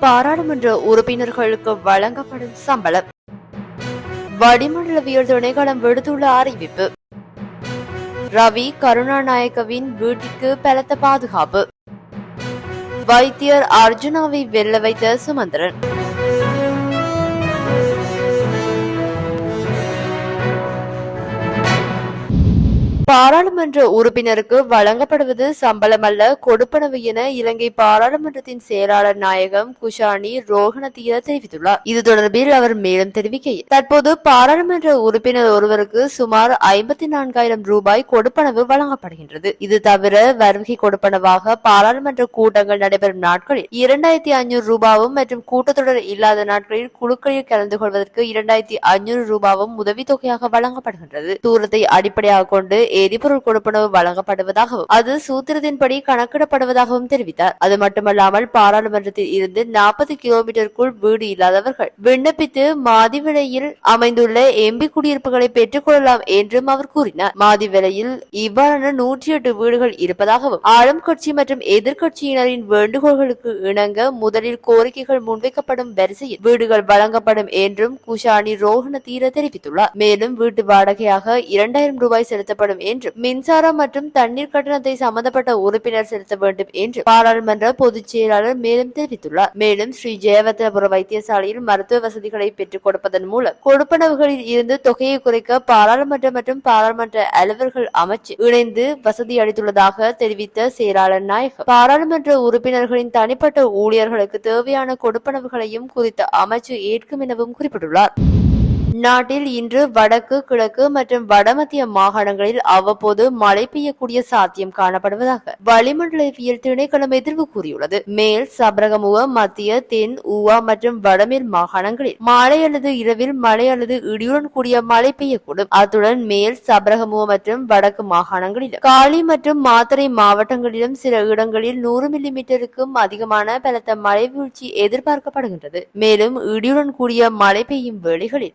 பாராளுமன்ற உறுப்பினர்களுக்கு வழங்கப்படும் சம்பளம். வடிமண்டலவியல் திணைக்களம் விடுத்துள்ள அறிவிப்பு. ரவி கருணாநாயக்கவின் வீட்டுக்கு பலத்த பாதுகாப்பு. வைத்தியர் அர்ஜுனாவை வெல்ல வைத்த சுமந்திரன். பாராளுமன்ற உறுப்பினருக்கு வழங்கப்படுவது சம்பளம் அல்ல கொடுப்பனவு என இலங்கை பாராளுமன்றத்தின் செயலாளர் நாயகம் குஷானி ரோஹணதீர தெரிவித்துள்ளார். இது தொடர்பில் அவர் மேலும் தெரிவிக்கையில் தற்போது பாராளுமன்ற உறுப்பினர் ஒருவருக்கு சுமார் ஐம்பத்தி நான்காயிரம் ரூபாய் கொடுப்பனவு வழங்கப்படுகின்றது. இது தவிர வருகை கொடுப்பனவாக பாராளுமன்ற கூட்டங்கள் நடைபெறும் நாட்களில் இரண்டாயிரத்தி ஐநூறு ரூபாவும் மற்றும் கூட்டத்தொடர் இல்லாத நாட்களில் குழுக்களில் கலந்து கொள்வதற்கு இரண்டாயிரத்தி ஐநூறு ரூபாவும் உதவித்தொகையாக வழங்கப்படுகின்றது. தூரத்தை அடிப்படையாக கொண்டு எரிபொருள் கொடுப்பனவு வழங்கப்படுவதாகவும் அது சூத்திரத்தின்படி கணக்கிடப்படுவதாகவும் தெரிவித்தார். அது மட்டுமல்லாமல் பாராளுமன்றத்தில் இருந்து நாற்பது கிலோமீட்டருக்குள் வீடு இல்லாதவர்கள் விண்ணப்பித்து மாதிவிலையில் அமைந்துள்ள எம்பி குடியிருப்புகளை பெற்றுக் கொள்ளலாம் என்றும் அவர் கூறினார். மாதிவிலையில் இவ்வாறான நூற்றி எட்டு வீடுகள் இருப்பதாகவும் ஆளும் கட்சி மற்றும் எதிர்க்கட்சியினரின் வேண்டுகோள்களுக்கு இணங்க முதலில் கோரிக்கைகள் முன்வைக்கப்படும் வரிசையில் வீடுகள் வழங்கப்படும் என்றும் குஷானி ரோஹண தீர தெரிவித்துள்ளார். மேலும் வீட்டு வாடகையாக இரண்டாயிரம் ரூபாய் செலுத்தப்படும் என்று மின்சாரம் மற்றும் தண்ணீர் கட்டணத்தை சம்பந்தப்பட்ட உறுப்பினர் செலுத்த வேண்டும் என்று பாராளுமன்ற பொதுச் செயலாளர் மேலும் தெரிவித்துள்ளார். மேலும் ஸ்ரீ ஜெயவர்தனபுர வைத்தியசாலையில் மருத்துவ வசதிகளை பெற்றுக் கொடுப்பதன் மூலம் கொடுப்பனவுகளில் இருந்து தொகையை குறைக்க பாராளுமன்ற மற்றும் பாராளுமன்ற அலுவலர்கள் அமைச்சு இணைந்து வசதி அளித்துள்ளதாக தெரிவித்த செயலாளர் நாயகம். பாராளுமன்ற உறுப்பினர்களின் தனிப்பட்ட ஊழியர்களுக்கு தேவையான கொடுப்பனவுகளையும் குறித்த அமைச்சு ஏற்கும் எனவும் குறிப்பிட்டுள்ளார். நாட்டில் இன்று வடக்கு கிழக்கு மற்றும் வடமத்திய மாகாணங்களில் அவ்வப்போது மழை பெய்யக்கூடிய சாத்தியம் காணப்படுவதாக வளிமண்டலவியல் திணைக்களம் எதிர்வு கூறியுள்ளது. மேல் சபரகமுவ மத்திய தென் ஊவா மற்றும் வடமேல் மாகாணங்களில் மாலை அல்லது இரவில் மழை அல்லது இடியுடன் கூடிய மழை பெய்யக்கூடும். அத்துடன் மேல் சபரகமுக மற்றும் வடக்கு மாகாணங்களிலும் காலி மற்றும் மாத்தறை மாவட்டங்களிலும் சில இடங்களில் நூறு மில்லிமீட்டருக்கும் அதிகமான பலத்த மழை வீழ்ச்சி எதிர்பார்க்கப்படுகின்றது. மேலும் இடியுடன் கூடிய மழை பெய்யும் வேளைகளில்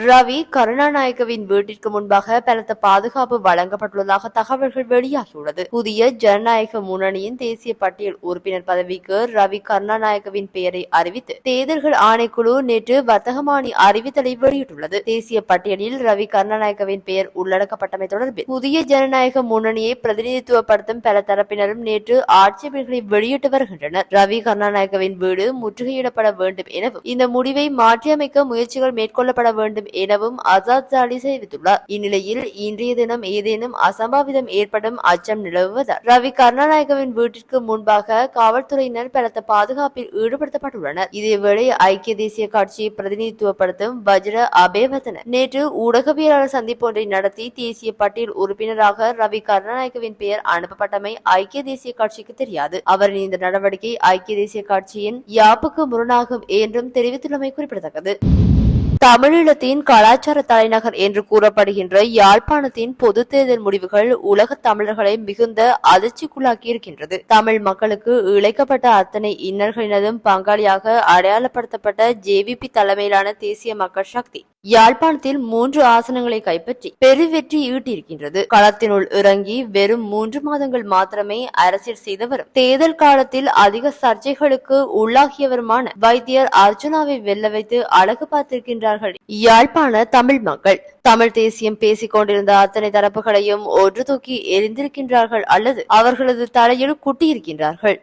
ரவி கருணாநாயகவின் வீட்டிற்கு முன்பாக பலத்த பாதுகாப்பு வழங்கப்பட்டுள்ளதாக தகவல்கள் வெளியாகியுள்ளது. புதிய ஜனநாயக முன்னணியின் தேசிய பட்டியல் உறுப்பினர் பதவிக்கு ரவி கருணாநாயகவின் பெயரை அறிவித்து தேர்தல்கள் ஆணைக்குழு நேற்று வர்த்தகமானி அறிவித்தலை வெளியிட்டுள்ளது. தேசிய பட்டியலில் ரவி கருணாநாயகவின் பெயர் உள்ளடக்கப்பட்டமை தொடர்பில் புதிய ஜனநாயக முன்னணியை பிரதிநிதித்துவப்படுத்தும் பல தரப்பினரும் நேற்று ஆட்சேபனைகளை வெளியிட்டு வருகின்றனர். ரவி கருணாநாயகவின் வீடு முற்றுகையிடப்பட வேண்டும் எனவும் இந்த முடிவை மாற்றியமைக்க முயற்சிகள் மேற்கொள்ளப்பட வேண்டும் எனவும் அசாத் ஜாலி தெரிவித்துள்ளார் இந்நிலையில் இன்றைய தினம் ஏதேனும் அசம்பாவிதம் ஏற்படும் அச்சம் நிலவுவதால் ரவி கருணாநாயகவின் வீட்டிற்கு முன்பாக காவல்துறையினர் பலத்த பாதுகாப்பில் ஈடுபடுத்தப்பட்டுள்ளனர். இதேவேளை ஐக்கிய தேசிய கட்சியை பிரதிநிதித்துவப்படுத்தும் வஜ்ர அபேவர்தன நேற்று ஊடகவியலாளர் சந்திப்பு ஒன்றை நடத்தி தேசிய பட்டியல் உறுப்பினராக ரவி கருணாநாயகவின் பெயர் அனுப்பப்பட்டமை ஐக்கிய தேசிய கட்சிக்கு தெரியாது. அவரின் இந்த நடவடிக்கை ஐக்கிய தேசிய கட்சியின் யாப்புக்கு முரணாகும் என்றும் தெரிவித்துள்ளமை குறிப்பிடத்தக்கது. தமிழீழத்தின் கலாச்சார தலைநகர் என்று கூறப்படுகின்ற யாழ்ப்பாணத்தின் பொது தேர்தல் முடிவுகள் உலக தமிழர்களை மிகுந்த அதிர்ச்சிக்குள்ளாக்கி இருக்கின்றது தமிழ் மக்களுக்கு இழைக்கப்பட்ட அத்தனை இன்னல்களினதும் பங்காளியாக அடையாளப்படுத்தப்பட்ட ஜேவிபி தலைமையிலான தேசிய மக்கள் சக்தி யாழ்ப்பாணத்தில் மூன்று ஆசனங்களை கைப்பற்றி பெருவெற்றி ஈட்டியிருக்கின்றது. களத்தினுள் இறங்கி வெறும் மூன்று மாதங்கள் மாத்திரமே அரசியல் செய்தவரும் தேர்தல் காலத்தில் அதிக சர்ச்சைகளுக்கு உள்ளாகியவருமான வைத்தியர் அர்ஜுனாவை வெல்ல வைத்து அழகு பார்த்திருக்கின்றார் பார்த்திருக்கின்றார்கள் யாழ்ப்பாண தமிழ் மக்கள் தமிழ் தேசியம் பேசிக் கொண்டிருந்த அத்தனை தரப்புகளையும் ஒன்று தூக்கி எரிந்திருக்கின்றார்கள் அல்லது அவர்களது தலையில் குட்டியிருக்கின்றார்கள்.